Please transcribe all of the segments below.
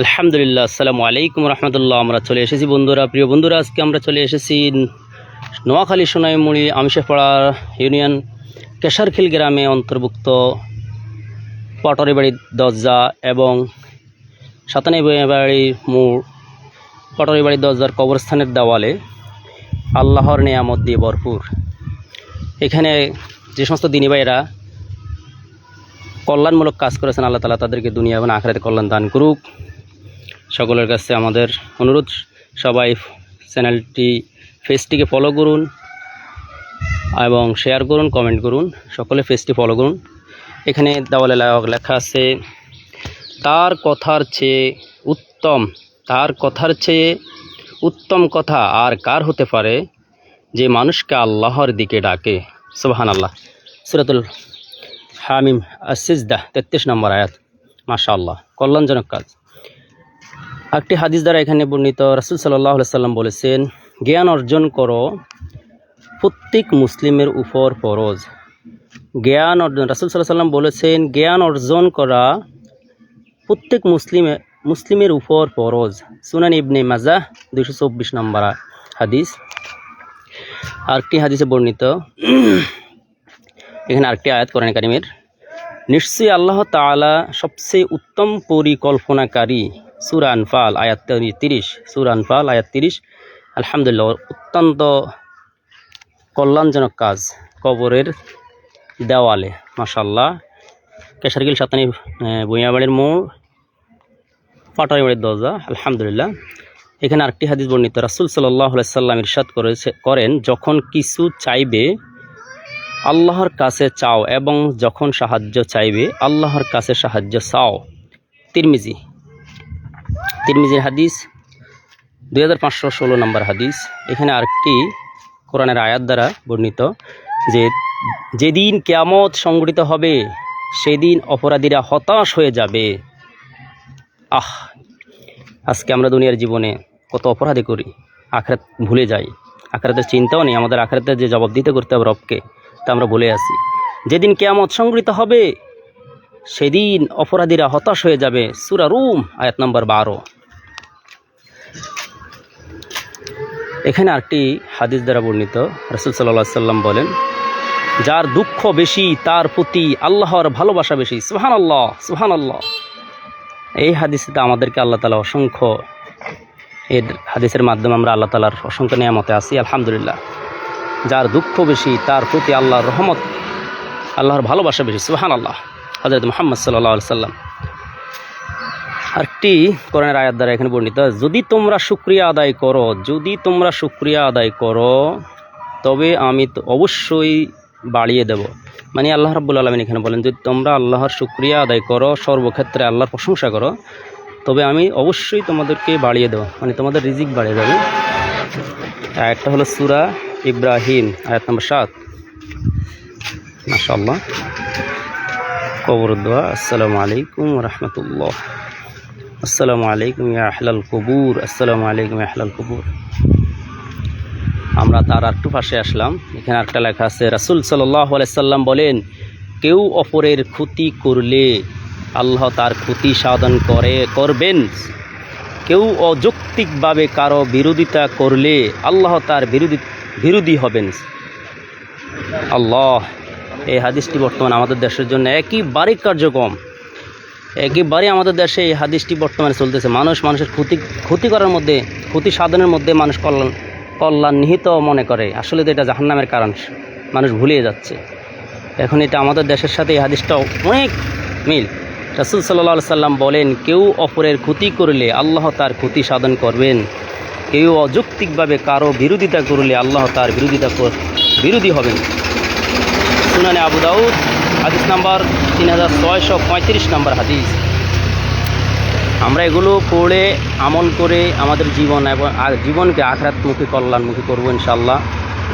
আলহামদুলিল্লাহ, আসসালামু আলাইকুম রহমতুল্লাহ। আমরা চলে এসেছি বন্ধুরা, প্রিয় বন্ধুরা, আজকে আমরা চলে এসেছি নোয়াখালী সোনাইমুড়ি আমশেপাড়া ইউনিয়ন কেশারখিল গ্রামে অন্তর্ভুক্ত পটরি বাড়ির দরজা এবং সাতানি বাড়ি মোড় পটরি বাড়ির দরজার কবরস্থানের দেওয়ালে আল্লাহর নেয়ামত দিয়ে ভরপুর। এখানে যে সমস্ত দিনী ভাইয়েরা কল্যাণমূলক কাজ করেছেন, আল্লাহ তালা তাদেরকে দুনিয়া এবং আখড়াতে কল্যাণ দান করুক। সকলের কাছে আমাদের অনুরোধ, সবাই চ্যানেলটি ফেসটিকে ফলো করুন এবং শেয়ার করুন কমেন্ট করুন, সকলে ফেসটি ফলো করুন। এখানে দেওয়ালে লেখা আছে, তার কথার চেয়ে উত্তম, তার কথার চেয়ে উত্তম কথা আর কার হতে পারে যে মানুষকে আল্লাহর দিকে ডাকে? সুবাহান আল্লাহ সুরাতুল হামিম আসিজদা তেত্রিশ নম্বর আয়াত। মাশা আল্লাহ কল্যাণজনক কাজ। একটি হাদিস দ্বারা এখানে বর্ণিত রাসুল সাল্লাহ সাল্লাম বলেছেন, জ্ঞান অর্জন করো, প্রত্যেক মুসলিমের উপর ফরজ। জ্ঞান অর্জন, রাসুল সাল্লাহ সাল্লাম বলেছেন, জ্ঞান অর্জন করা প্রত্যেক মুসলিমে, মুসলিমের উপর ফরজ। সুনান ইবনে মাজা দুশো চব্বিশ নম্বর হাদিস। আরেকটি হাদিসে বর্ণিত, এখানে আরেকটি আয়াত করেন কারিমের, নিশ্চয়ই আল্লাহ তাআলা সবচেয়ে উত্তম পরিকল্পনাকারী সুরা আনফাল, আয়াত তিরিশ সুরান আনফাল, আয়াত তিরিশ। আলহামদুলিল্লাহ, অত্যন্ত কল্যাণজনক কাজ, কবরের দেওয়ালে মাশাল্লাহ কেশারগিল সাতানি বইয়াবাড়ির মোড়, পাটারি বাড়ির দরজা, আলহামদুলিল্লাহ। এখানে আরেকটি হাদিস বর্ণিত, রাসুল সাল্লাহ সাল্লাম ইরশাদ করেছে, করেন, যখন কিছু চাইবে, আল্লাহর কাছে চাও এবং যখন সাহায্য চাইবে, আল্লাহর কাছে সাহায্য চাও। তিরমিজি তিরমিজির হাদিস, দুই হাজার পাঁচশো ষোলো নম্বর হাদিস। এখানে আরেকটি কোরআনের আয়াত দ্বারা বর্ণিত যে, যেদিন কেয়ামত সংগঠিত হবে, সেদিন অপরাধীরা হতাশ হয়ে যাবে। আহ, আজকে আমরা দুনিয়ার জীবনে কত অপরাধী করি, আখরাত ভুলে যাই। আখরাতের চিন্তাও নেই, আমাদের আখরাতের যে জবাব দিতে করতে হবে রবকে, তা আমরা ভুলে আসি। যেদিন কেয়ামত সংগৃহীত হবে, সেদিন অপরাধীরা হতাশ হয়ে যাবে। সুরা রুম, আয়াত নম্বর বারো। এখানে আরেকটি হাদিস দ্বারা বর্ণিত। রসুল সাল্লাহ সাল্লাম বলেন, যার দুঃখ বেশি, তার প্রতি আল্লাহর ভালোবাসা বেশি। সুহান আল্লাহ সুহান আল্লাহ এই হাদিসে আমাদেরকে আল্লাহ তালা অসংখ্য এর হাদিসের মাধ্যমে আমরা আল্লাহ তালার অসংখ্য নিয়ামতে আসি আলহামদুলিল্লাহ। যার দুঃখ বেশি, তার প্রতি আল্লাহর রহমত, আল্লাহর ভালোবাসা বেশি সুহান আল্লাহ হজরত মোহাম্মদ সাল্লাহ সাল্লাম। আরেকটি কোরআনের আয়াত দ্বারা এখানে বর্ণিত, যদি তোমরা শুক্রিয়া আদায় করো, যদি তোমরা শুক্রিয়া আদায় করো, তবে আমি অবশ্যই বাড়িয়ে দেব। মানে আল্লাহ রাব্বুল আলমিন এখানে বলেন, যদি তোমরা আল্লাহর শুক্রিয়া আদায় করো, সর্বক্ষেত্রে আল্লাহর প্রশংসা করো, তবে আমি অবশ্যই তোমাদেরকে বাড়িয়ে দেবো। মানে তোমাদের রিজিক বাড়িয়ে যাবে একটা হলো সুরা ইব্রাহিম, আয়াত নম্বর সাত। মাশাল্লাহ কবর দোয়া। আসসালামু আলাইকুম রহমতুল্লাহ। আসসালামু আলাইকুম আহলাল কবুর, আসসালামু আলাইকুম আহলাল কবুর। আমরা তার একটু পাশে আসলাম। এখানে একটা লেখা আছে, রাসুল সাল্লাহ সাল্লাম বলেন, কেউ অপরের ক্ষতি করলে আল্লাহ তার ক্ষতি সাধন করে, করবেন। কেউ অযৌক্তিকভাবে কারও বিরোধিতা করলে আল্লাহ তার বিরোধী বিরোধী হবেন। আল্লাহ, এই হাদিসটি বর্তমান আমাদের দেশের জন্য একেবারে কার্যক্রম একেবারে আমাদের দেশে এই হাদিসটি বর্তমানে চলতেছে। মানুষ মানুষের ক্ষতি ক্ষতি করার মধ্যে, ক্ষতি সাধনের মধ্যে মানুষ কল্যাণ কল্যাণ নিহিত মনে করে। আসলে তো এটা জাহান্নামের কারণ। মানুষ ভুলিয়ে যাচ্ছে। এখন এটা আমাদের দেশের সাথে এই হাদিসটা অনেক মিল। রাসুল সাল্লাহ সাল্লাম বলেন, কেউ অপরের ক্ষতি করলে আল্লাহ তার ক্ষতি সাধন করবেন। কেউ অযৌক্তিকভাবে কারও বিরোধিতা করলে আল্লাহ তার বিরোধিতা বিরোধী হবেন। সুনানে আবু দাউদ হাদিস নাম্বার তিন হাজার ছয়শো পঁয়ত্রিশ নম্বর হাদিস। আমরা এগুলো পড়ে আমল করে আমাদের জীবন এবং জীবনকে আখরাতমুখী, কল্যাণমুখী করব ইনশাল্লাহ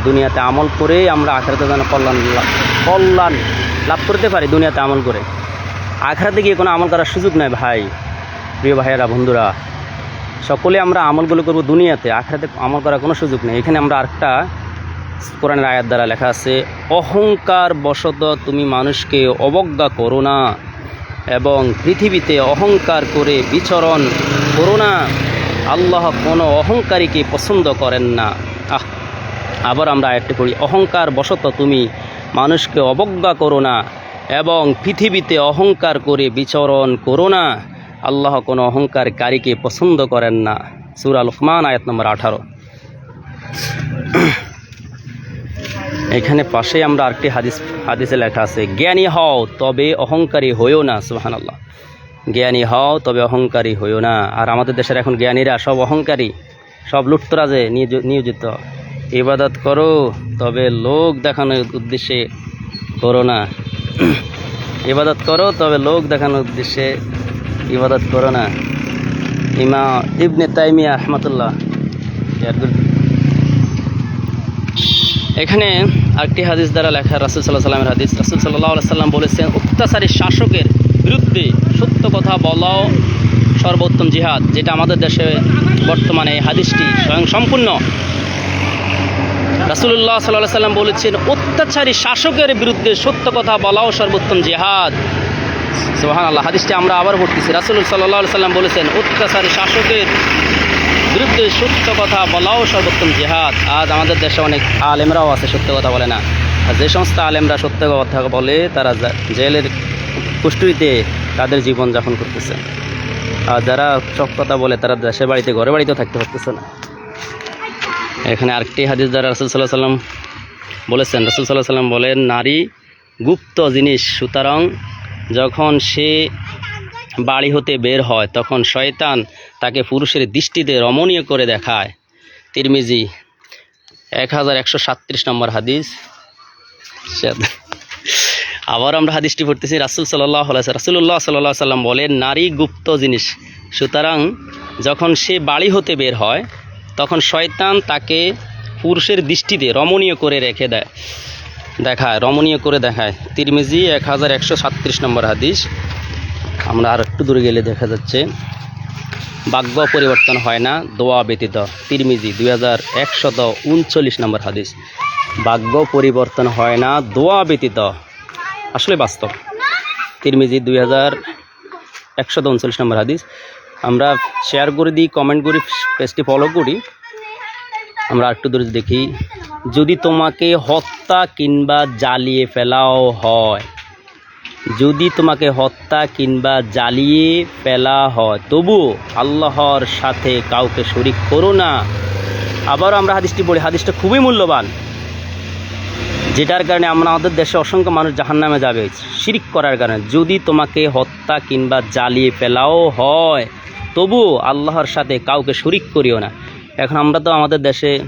দুনিয়াতে আমল করে আমরা আখরাতে যেন কল্যাণ কল্যাণ লাভ করতে পারি দুনিয়াতে আমল করে। আখরাতে গিয়ে কোনো আমল করার সুযোগ নাই ভাই। প্রিয় ভাইয়েরা, বন্ধুরা, সকলে আমরা আমলগুলো করব দুনিয়াতে। আখরাতে আমল করার কোনো সুযোগ নেই। এখানে আমরা আরেকটা কোরআনের আয়াত দ্বারা লেখা আছে, অহংকার বশত তুমি মানুষকে অবজ্ঞা করো না এবং পৃথিবীতে অহংকার করে বিচরণ করো না। আল্লাহ কোনো অহংকারীকে পছন্দ করেন না। আহ, আবার আমরা একটি পড়ি, অহংকার বশত তুমি মানুষকে অবজ্ঞা করো না এবং পৃথিবীতে অহংকার করে বিচরণ করো না। আল্লাহ কোনো অহংকারকারীকে পছন্দ করেন না। সুরা লুকমান, আয়াত নম্বর আঠারো। এখানে পাশে আমরা আরেকটি হাদিস হাদিসে লেখা আছে, জ্ঞানী হও তবে অহংকারী হইও না সুহান আল্লাহ জ্ঞানী হও তবে অহংকারী হইও না আর আমাদের দেশের এখন জ্ঞানীরা সব অহংকারী, সব লুটতরাজে নিয়োজ- নিয়োজিত। ইবাদত করো, তবে লোক দেখানোর উদ্দেশ্যে করো না। ইবাদত করো, তবে লোক দেখানোর উদ্দেশ্যে ইবাদত করো না। ইমা ইবনে তাইমিয়া রহমতুল্লাহ এখানে আরেকটি হাদিস দ্বারা লেখা রাসুল সাল্লাহ সাল্লামের হাদিস। রাসুল সাল্লাহ সাল্লাম বলেছেন, অত্যাচারী শাসকের বিরুদ্ধে সত্য কথা বলাও সর্বোত্তম জিহাদ, যেটা আমাদের দেশে বর্তমানে এই হাদিসটি স্বয়ং সম্পূর্ণ রাসুল্লাহ সাল্লাহ সাল্লাম বলেছেন, অত্যাচারী শাসকের বিরুদ্ধে সত্য কথা বলাও সর্বোত্তম জিহাদ। সোহান আল্লাহ হাদিসটি আমরা আবার পড়তেছি। রাসুল সাল্লাহ সাল্লাম বলেছেন, অত্যাচারী শাসকের বিরুদ্ধে সত্য কথা বলাও সর্বোত্তম জিহাদ। আজ আমাদের দেশে অনেক আলেমরাও আছে, সত্য কথা বলে না। আর যে সমস্ত আলেমরা সত্য কথা বলে, তারা জেলের কুষ্টুরিতে তাদের জীবন যাপন করতেছে। আর যারা সব কথা বলে, তারা দেশের বাড়িতে ঘরে বাড়িতেও থাকতে পারতেছে না। এখানে আরেকটি হাদিস দ্বারা রসুল সাল্লাহ সাল্লাম বলেছেন, রসুল সাল্লাহ সাল্লাম বলেন, নারী গুপ্ত জিনিস সুতরাং যখন সে বাড়ি হতে বের হয়, তখন শয়তান তাকে পুরুষের দৃষ্টিতে রমণীয় করে দেখায়। তিরমিজি, এক হাজার একশো সাতত্রিশ নম্বর হাদিস। আবার আমরা হাদিসটি পড়তেছি, রাসুল সাল্লাহ রাসুল্লাহ সাল্লাহ সাল্লাম বলেন, নারী গুপ্ত জিনিস। সুতরাং যখন সে বাড়ি হতে বের হয়, তখন শয়তান তাকে পুরুষের দৃষ্টিতে রমণীয় করে রেখে দেয়, দেখায়, রমণীয় করে দেখায়। তিরমিজি, এক হাজার একশো সাতত্রিশ নম্বর হাদিস। আমরা আর একটু দূরে গেলে দেখা যাচ্ছে ভাগ্য পরিবর্তন হয় না, দোয়া ব্যতীত। তিরমিজি, দুই হাজার একশত উনচল্লিশ নম্বর হাদিস। ভাগ্য পরিবর্তন হয় না, দোয়া ব্যতীত। আসলে বাস্তব। তিরমিজি, দুই হাজার একশত উনচল্লিশ নম্বর হাদিস। আমরা শেয়ার করে দিই কমেন্ট করি পেজটি ফলো করি। আমরা একটু দূরে দেখি, যদি তোমাকে হত্যা কিংবা জ্বালিয়ে ফেলাও হয় যদি তোমাকে হত্যা কিংবা জ্বালিয়ে ফেলা হয়, তবু আল্লাহর সাথে কাউকে শরিক করো না। আবারও আমরা হাদিসটি পড়ি, হাদিসটা খুবই মূল্যবান। যেটার কারণে আমরা আমাদের দেশে অসংখ্য মানুষ জাহান নামে যাবে। শিরিক করার কারণে। যদি তোমাকে হত্যা কিংবা জ্বালিয়ে ফেলাও হয়, তবু আল্লাহর সাথে কাউকে শরিক করিও না। এখন আমরা তো আমাদের দেশে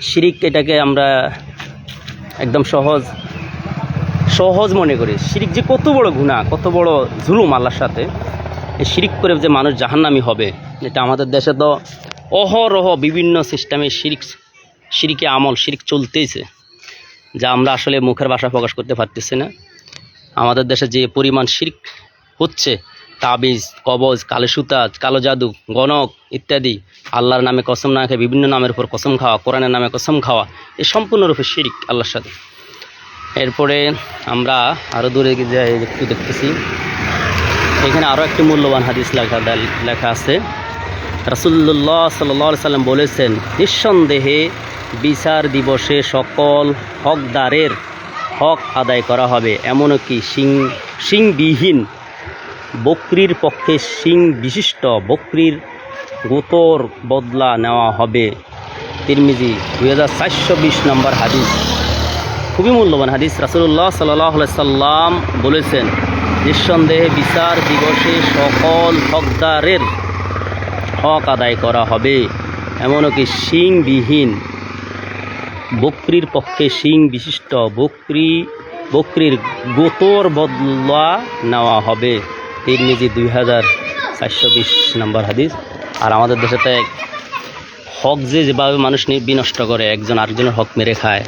শিরিক এটাকে আমরা একদম সহজ সহজ মনে করি। শিরিক যে কত বড় গুণা কত বড় জুলুম আল্লাহর সাথে, এই শিরিক করে যে মানুষ জাহান্নামি হবে, এটা আমাদের দেশে তো অহরহ বিভিন্ন সিস্টেমে শিরিক, শিরিকে আমল, শিরিক চলতেইছে, যা আমরা আসলে মুখের ভাষা প্রকাশ করতে পারতেছি না। আমাদের দেশে যে পরিমাণ শিরিক হচ্ছে, তাবিজ, কবজ, কালো সুতা, কালো জাদু, গণক ইত্যাদি, আল্লাহর নামে কসম না খেয়ে বিভিন্ন নামের উপর কসম খাওয়া, কোরআনের নামে কসম খাওয়া এ সম্পূর্ণরূপে শিরিক আল্লাহর সাথে। এরপরে আমরা আরও দূরে যাই, একটু দেখতেছি। এখানে আরও একটি মূল্যবান হাদিস লেখা লেখা আছে। রাসুল্লাহ সাল্লাহ সাল্লাম বলেছেন নিঃসন্দেহে বিচার দিবসে সকল হকদারের হক আদায় করা হবে। এমনকি সিং সিংবিহীন বকরির পক্ষে সিং বিশিষ্ট বকরির গোতর বদলা নেওয়া হবে। তিরমিজি দুই হাজার চারশো বিশ নম্বর হাদিস। খুবই মূল্যবান হাদিস। রাসুল্লাহ সাল্লাহ সাল্লাম বলেছেন, নিঃসন্দেহে বিচার দিবসে সকল হকদারের হক আদায় করা হবে। এমনকি শিংবিহীন বকরির পক্ষে শিং বিশিষ্ট বকরি, বকরির গোতর বদলা নেওয়া হবে। তিরমিজি দুই হাজার চারশো বিশ নম্বর হাদিস। আর আমাদের দেশে তো হক যে যেভাবে মানুষ বিনষ্ট করে, একজন আরেকজনের হক মেরে খায়।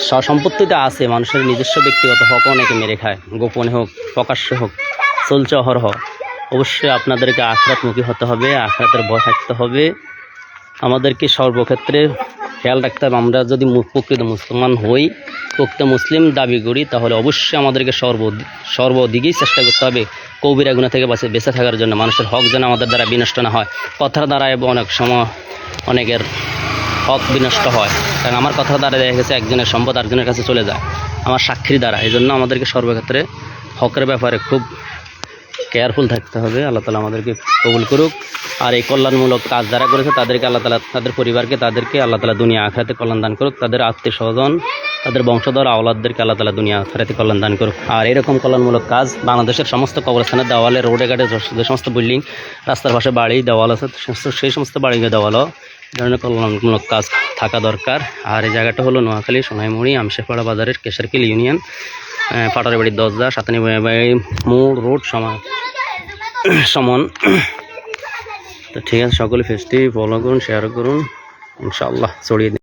সম্পত্তিটা আছে, মানুষের নিজস্ব ব্যক্তিগত হক অনেকে মেরে খায়। গোপনে হোক, প্রকাশ্যে হোক, চলছে অহরহ। অবশ্যই আপনাদেরকে আখরাতমুখী হতে হবে, আখরাতের ভয় থাকতে হবে। আমাদেরকে সর্বক্ষেত্রে খেয়াল রাখতে হবে, আমরা যদি প্রকৃত মুসলমান হই পোক্ত মুসলিম দাবি করি, তাহলে অবশ্যই আমাদেরকে সর্ব সর্বদিকেই চেষ্টা করতে হবে, কবিরা গুণা থেকে বাঁচে, বেঁচে থাকার জন্য, মানুষের হক যেন আমাদের দ্বারা বিনষ্ট না হয়। কথার দ্বারা এবং অনেক সময় অনেকের হক বিনষ্ট হয়। কারণ আমার কথা দ্বারা দেখা গেছে একজনের সম্পদ আরেকজনের কাছে চলে যায়। আমার সাক্ষীর দ্বারা। এই জন্য আমাদেরকে সর্বক্ষেত্রে হকের ব্যাপারে খুব কেয়ারফুল থাকতে হবে। আল্লাহ তালা আমাদেরকে কবুল করুক। আর এই কল্যাণমূলক কাজ যারা করেছে, তাদেরকে আল্লাহ তালা তাদের পরিবারকে, তাদেরকে আল্লাহ তালা দুনিয়া আখরাতে কল্যাণ দান করুক। তাদের আত্মীয় স্বজন, তাদের বংশধর, আওলাদদেরকে আল্লাহ তালা দুনিয়া আখরাতে কল্যাণ দান করুক। আর এরকম কল্যাণমূলক কাজ বাংলাদেশের সমস্ত কবরস্থানের দেওয়ালে, রোডে, ঘাটে, যে সমস্ত বিল্ডিং রাস্তার পাশে বাড়ি, দেওয়াল আছে সেই সমস্ত বাড়িকে দেওয়ালও ধরনের কল্যাণমূলক কাজ থাকা দরকার। আর এই জায়গাটা হলো নোয়াখালী, সোনাইমুড়ি, আমশেপাড়া বাজারের কেশারকিল ইউনিয়ন। পাটার বাড়ির দরজা সাতানি মোড়, রোড সমান সমান। তো ঠিক আছে, সকলে ফেস্টিভ ফলো করুন শেয়ার করুন। ইনশাআল্লাহ, ছড়িয়ে দিন।